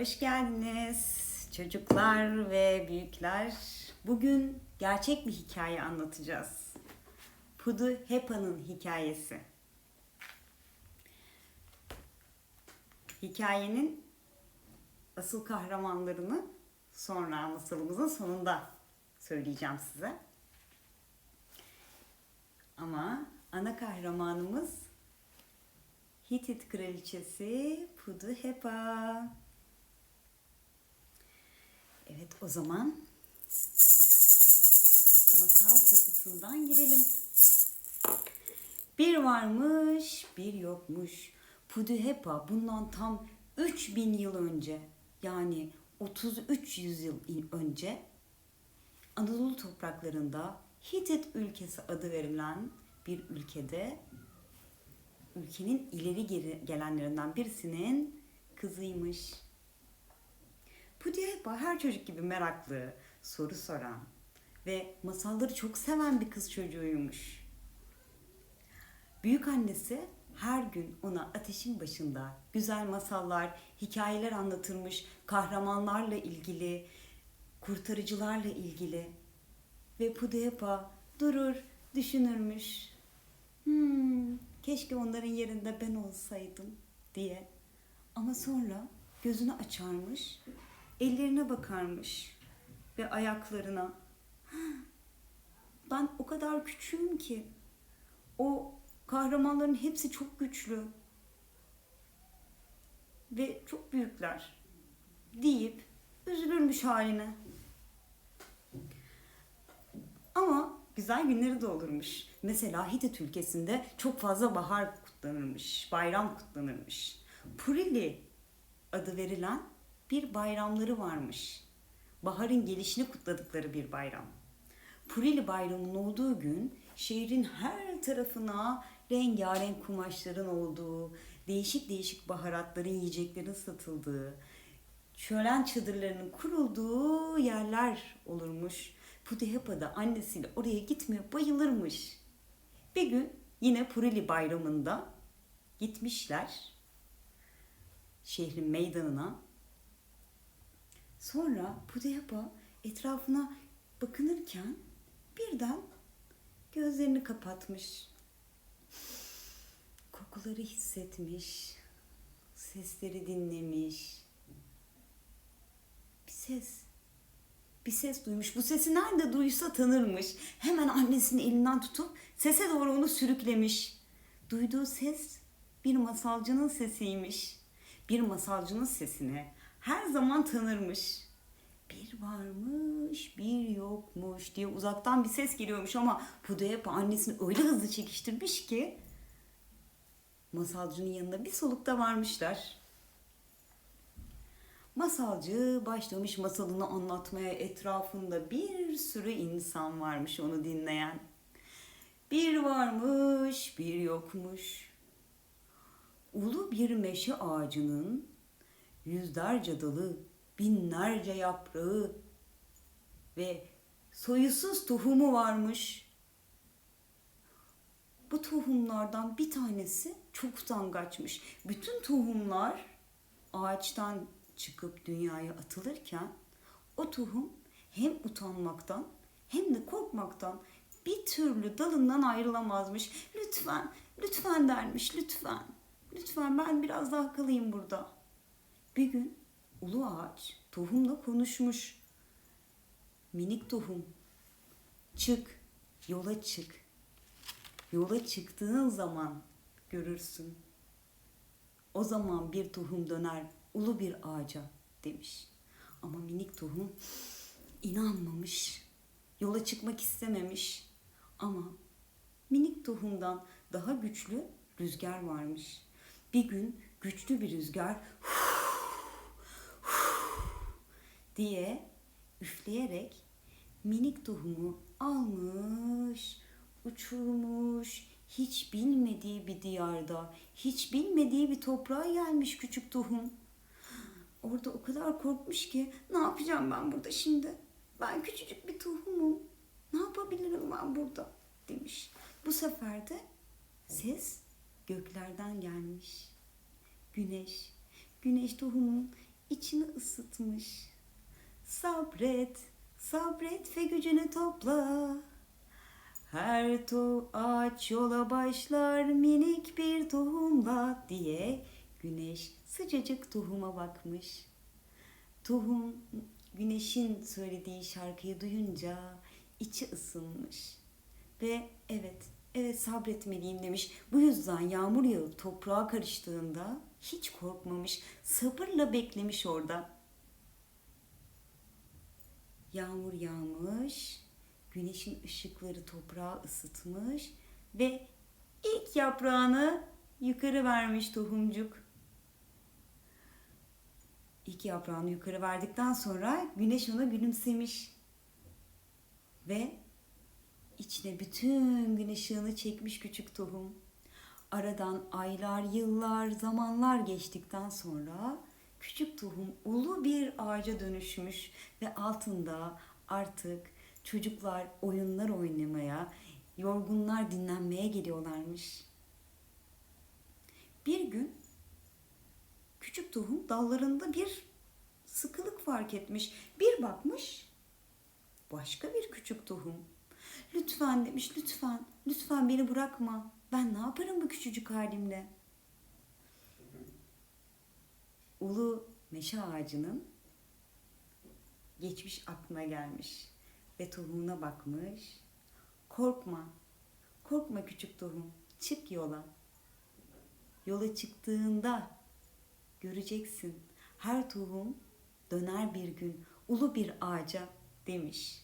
Hoş geldiniz çocuklar ve büyükler. Bugün gerçek bir hikaye anlatacağız. Pudu Hepa'nın hikayesi. Hikayenin asıl kahramanlarını sonra masalımızın sonunda söyleyeceğim size. Ama ana kahramanımız Hitit kraliçesi Pudu Hepa. Evet o zaman masal kapısından girelim. Bir varmış, bir yokmuş. Puduhepa bundan tam 3000 yıl önce yani 33 yüzyıl önce Anadolu topraklarında Hitit ülkesi adı verilen bir ülkede ülkenin ileri geri gelenlerinden birisinin kızıymış. Pudiyepa her çocuk gibi meraklı, soru soran ve masalları çok seven bir kız çocuğuymuş. Büyük annesi her gün ona ateşin başında güzel masallar, hikayeler anlatırmış, kahramanlarla ilgili, kurtarıcılarla ilgili. Ve Pudepa durur, düşünürmüş. Hmm, keşke onların yerinde ben olsaydım diye. Ama sonra gözünü açarmış, ellerine bakarmış ve ayaklarına. Ben o kadar küçüğüm ki o kahramanların hepsi çok güçlü ve çok büyükler deyip üzülürmüş haline. Ama güzel günleri de olurmuş. Mesela Hitit ülkesinde çok fazla bahar kutlanırmış, bayram kutlanırmış. Purili adı verilen bir bayramları varmış. Baharın gelişini kutladıkları bir bayram. Purili bayramının olduğu gün şehrin her tarafına rengarenk kumaşların olduğu, değişik değişik baharatların, yiyeceklerin satıldığı, şölen çadırlarının kurulduğu yerler olurmuş. Pudehepa da annesiyle oraya gitmeye bayılırmış. Bir gün yine Purili bayramında gitmişler şehrin meydanına. Sonra Pudehepa etrafına bakınırken birden gözlerini kapatmış. Kokuları hissetmiş. Sesleri dinlemiş. Bir ses. Bir ses duymuş. Bu sesi nerede duysa tanırmış. Hemen annesinin elinden tutup sese doğru onu sürüklemiş. Duyduğu ses bir masalcının sesiymiş. Bir masalcının sesini her zaman tanırmış. Bir varmış, bir yokmuş diye uzaktan bir ses geliyormuş ama Pudehepa annesini öyle hızlı çekiştirmiş ki masalcının yanına bir solukta varmışlar. Masalcı başlamış masalını anlatmaya etrafında bir sürü insan varmış onu dinleyen. Bir varmış, bir yokmuş. Ulu bir meşe ağacının yüzlerce dalı, binlerce yaprağı ve soyusuz tohumu varmış. Bu tohumlardan bir tanesi çok utangaçmış. Bütün tohumlar ağaçtan çıkıp dünyaya atılırken o tohum hem utanmaktan hem de korkmaktan bir türlü dalından ayrılamazmış. Lütfen, lütfen dermiş, lütfen. Lütfen ben biraz daha kalayım burada. Bir gün ulu ağaç tohumla konuşmuş. Minik tohum, çık, yola çık. Yola çıktığın zaman görürsün. O zaman bir tohum döner ulu bir ağaca demiş. Ama minik tohum inanmamış. Yola çıkmak istememiş. Ama minik tohumdan daha güçlü rüzgar varmış. Bir gün güçlü bir rüzgar diye üfleyerek minik tohumu almış, uçurmuş, hiç bilmediği bir diyarda, hiç bilmediği bir toprağa gelmiş küçük tohum. orada o kadar korkmuş ki ne yapacağım ben burada şimdi? Ben küçücük bir tohumum. Ne yapabilirim ben burada? demiş. Bu sefer de ses göklerden gelmiş. Güneş, güneş tohumun içini ısıtmış. Sabret, sabret ve gücünü topla. Her to ağaç yola başlar minik bir tohumla diye güneş sıcacık tohuma bakmış. Tohum güneşin söylediği şarkıyı duyunca içi ısınmış. Ve evet, evet sabretmeliyim demiş. Bu yüzden yağmur yağıp toprağa karıştığında hiç korkmamış, sabırla beklemiş orada. Yağmur yağmış, güneşin ışıkları toprağı ısıtmış ve ilk yaprağını yukarı vermiş tohumcuk. İlk yaprağını yukarı verdikten sonra güneş ona gülümsemiş. Ve içine bütün gün ışığını çekmiş küçük tohum. Aradan aylar, yıllar, zamanlar geçtikten sonra küçük tohum ulu bir ağaca dönüşmüş ve altında artık çocuklar oyunlar oynamaya, yorgunlar dinlenmeye geliyorlarmış. Bir gün küçük tohum dallarında bir sıkılık fark etmiş. Bir bakmış başka bir küçük tohum. Lütfen demiş lütfen, lütfen beni bırakma. Ben ne yaparım bu küçücük halimle? Ulu meşe ağacının geçmiş aklına gelmiş ve tohumuna bakmış. Korkma, korkma küçük tohum, çık yola. Yola çıktığında göreceksin her tohum döner bir gün ulu bir ağaca demiş.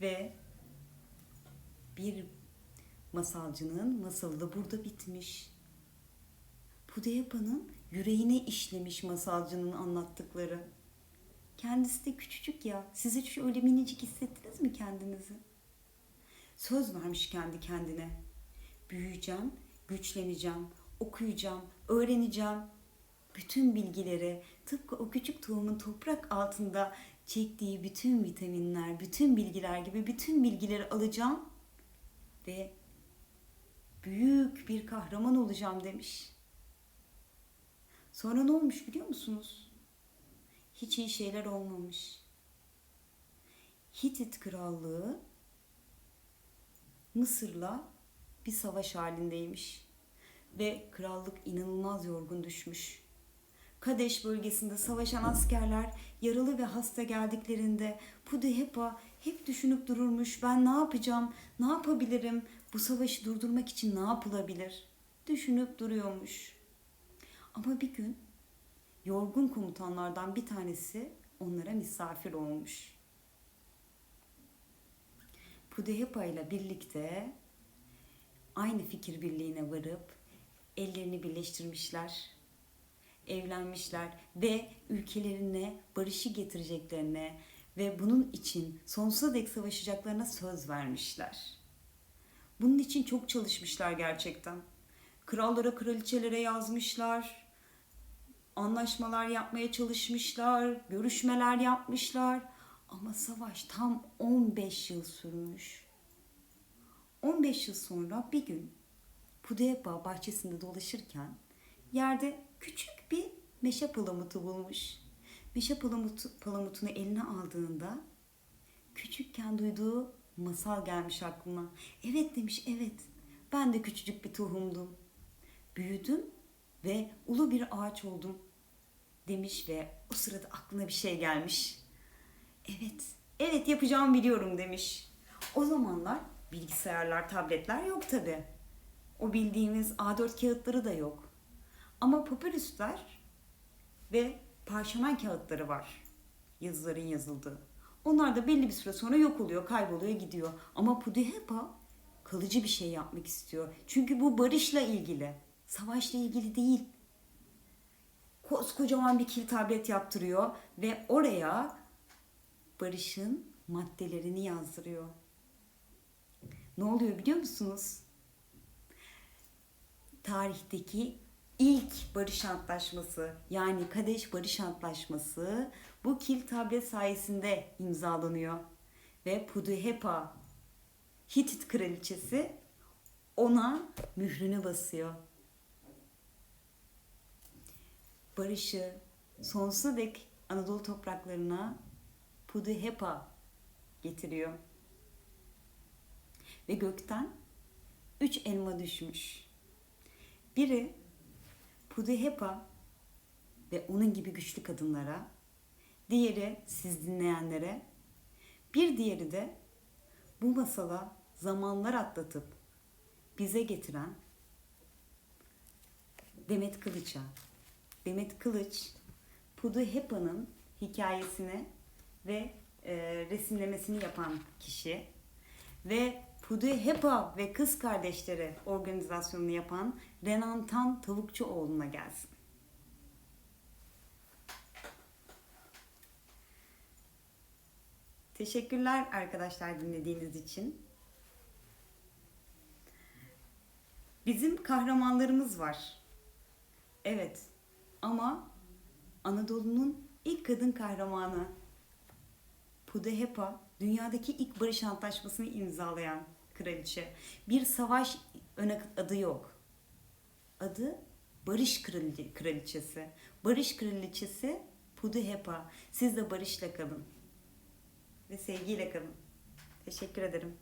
Ve bir masalcının masalı da burada bitmiş. Pudeyapa'nın yüreğine işlemiş masalcının anlattıkları. Kendisi de küçücük ya. Siz hiç öyle minicik hissettiniz mi kendinizi? Söz vermiş kendi kendine. Büyüyeceğim, güçleneceğim, okuyacağım, öğreneceğim. Bütün bilgileri tıpkı o küçük tohumun toprak altında çektiği bütün vitaminler, bütün bilgiler gibi bütün bilgileri alacağım ve büyük bir kahraman olacağım demiş. Sonra ne olmuş biliyor musunuz? Hiç iyi şeyler olmamış. Hitit krallığı Mısır'la bir savaş halindeymiş ve krallık inanılmaz yorgun düşmüş. Kadeş bölgesinde savaşan askerler yaralı ve hasta geldiklerinde Pudehepa hep düşünüp dururmuş. Ben ne yapacağım? Ne yapabilirim? Bu savaşı durdurmak için ne yapılabilir? Düşünüp duruyormuş. Ama bir gün yorgun komutanlardan bir tanesi onlara misafir olmuş. Pudehepa ile birlikte aynı fikir birliğine varıp ellerini birleştirmişler, evlenmişler ve ülkelerine barışı getireceklerine ve bunun için sonsuza dek savaşacaklarına söz vermişler. Bunun için çok çalışmışlar gerçekten. Krallara, kraliçelere yazmışlar, anlaşmalar yapmaya çalışmışlar, görüşmeler yapmışlar. Ama savaş tam 15 yıl sürmüş. 15 yıl sonra bir gün Pudeyapa bahçesinde dolaşırken yerde küçük bir meşe palamutu bulmuş. Meşe palamutu, palamutunu eline aldığında küçükken duyduğu masal gelmiş aklına. Evet demiş evet ben de küçücük bir tohumdum. Büyüdüm ve ulu bir ağaç oldum demiş ve o sırada aklına bir şey gelmiş. Evet, evet yapacağımı biliyorum demiş. O zamanlar bilgisayarlar, tabletler yok tabi. O bildiğimiz A4 kağıtları da yok. Ama papyruslar ve parşömen kağıtları var. Yazıların yazıldığı. Onlar da belli bir süre sonra yok oluyor, kayboluyor, gidiyor. Ama Pudihepa kalıcı bir şey yapmak istiyor. Çünkü bu barışla ilgili, savaşla ilgili değil. Koskocaman bir kil tablet yaptırıyor ve oraya barışın maddelerini yazdırıyor. Ne oluyor biliyor musunuz? Tarihteki ilk barış antlaşması yani Kadeş Barış Antlaşması bu kil tablet sayesinde imzalanıyor. Ve Puduhepa Hitit kraliçesi ona mührünü basıyor. Barışı sonsuza dek Anadolu topraklarına Puduhepa getiriyor. Ve gökten üç elma düşmüş. Biri Puduhepa ve onun gibi güçlü kadınlara, diğeri siz dinleyenlere, bir diğeri de bu masala zamanlar atlatıp bize getiren Demet Kılıç'a. Demet Kılıç, Puduhepa'nın hikayesini ve e, resimlemesini yapan kişi ve Puduhepa ve Kız Kardeşleri organizasyonunu yapan Renan Tan Tavukçuoğlu'na gelsin. Teşekkürler arkadaşlar dinlediğiniz için. Bizim kahramanlarımız var. Evet. Ama Anadolu'nun ilk kadın kahramanı Pudehepa dünyadaki ilk barış antlaşmasını imzalayan kraliçe. Bir savaş adı yok. Adı Barış Krali- Kraliçesi. Barış Kraliçesi Pudehepa. Siz de barışla kalın ve sevgiyle kalın. Teşekkür ederim.